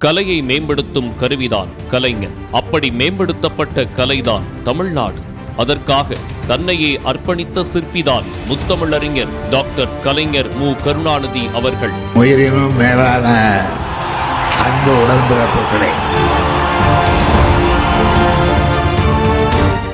கலையை மேம்படுத்தும் கருவிதான் கலைஞர். அப்படி மேம்படுத்தப்பட்ட கலைதான் தமிழ்நாடு. அதற்காக தன்னையே அர்ப்பணித்த சிற்பிதான் முத்தமிழறிஞர் டாக்டர் கலைஞர் மு. கருணாநிதி அவர்கள். உயிரினும் மேலான அன்பு உடன்பிறப்புகளே.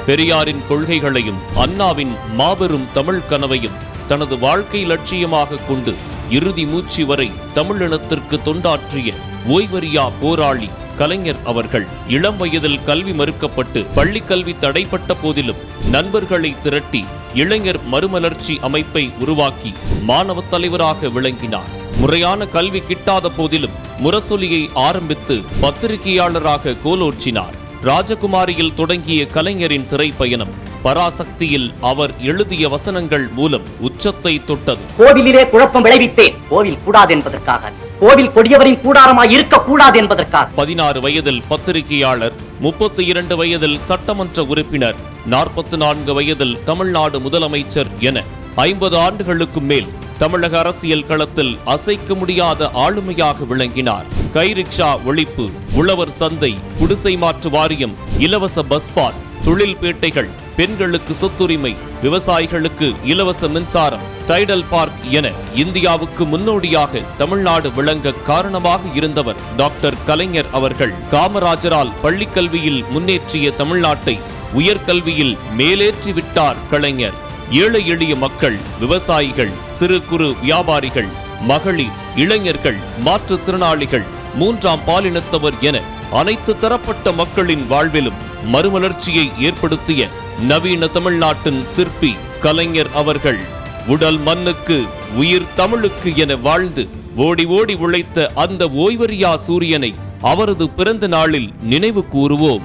பெரியாரின் கொள்கைகளையும் அண்ணாவின் மாபெரும் தமிழ் கனவையும் தனது வாழ்க்கை லட்சியமாக கொண்டு இறுதி மூச்சு வரை தமிழினத்திற்கு தொண்டாற்றிய ஓய்வறியா போராளி கலைஞர் அவர்கள் இளம் வயதில் கல்வி மறுக்கப்பட்டு பள்ளிக்கல்வி தடைப்பட்ட போதிலும் நண்பர்களை திரட்டி இளைஞர் மறுமலர்ச்சி அமைப்பை உருவாக்கி மாணவ தலைவராக விளங்கினார். முறையான கல்வி கிட்டாத போதிலும் முரசொலியை ஆரம்பித்து பத்திரிகையாளராக கோலோச்சினார் ராஜகுமாரியில் தொடங்கிய கலைஞரின் திரைப்பயணம் பராசக்தியில் அவர் எழுதிய வசனங்கள் மூலம் உச்சத்தை தொட்டது. கோவிலிலே குழப்பம் விளைவித்தேன். கோவில் கூடாது என்பதற்காக கோவில் கொடியவரின் கூடாரமாய் இருக்கக்கூடாது என்பதற்காக பதினாறு வயதில் பத்திரிகையாளர் முப்பத்தி இரண்டு வயதில் சட்டமன்ற உறுப்பினர் நாற்பத்தி நான்கு வயதில் தமிழ்நாடு முதலமைச்சர் என ஐம்பது ஆண்டுகளுக்கு மேல் தமிழக அரசியல் களத்தில் அசைக்க முடியாத ஆளுமையாக விளங்கினார். கைரிக்ஷா ஒழிப்பு உழவர் சந்தை குடிசை மாற்று வாரியம் இலவச பஸ் பாஸ் தொழில் பேட்டைகள் பெண்களுக்கு சொத்துரிமை விவசாயிகளுக்கு இலவச மின்சாரம் டைடல் பார்க் என இந்தியாவுக்கு முன்னோடியாக தமிழ்நாடு விளங்க காரணமாக இருந்தவர் டாக்டர் கலைஞர் அவர்கள். காமராஜரால் பள்ளிக்கல்வியில் முன்னேற்றிய தமிழ்நாட்டை உயர்கல்வியில் மேலேற்றி விட்டார் கலைஞர். ஏழை எளிய மக்கள் விவசாயிகள் சிறு குறு வியாபாரிகள் மகளிர் இளைஞர்கள் மாற்றுத்திறனாளிகள் மூன்றாம் பாலினத்தவர் என அனைத்து தரப்பட்ட மக்களின் வாழ்விலும் மறுமலர்ச்சியை ஏற்படுத்திய நவீன தமிழ்நாட்டின் சிற்பி கலைஞர் அவர்கள் உடல் மண்ணுக்கு உயிர் தமிழுக்கு என வாழ்ந்து ஓடி ஓடி உழைத்த அந்த ஓய்வறியா சூரியனை அவரது பிறந்த நாளில் நினைவு கூறுவோம்.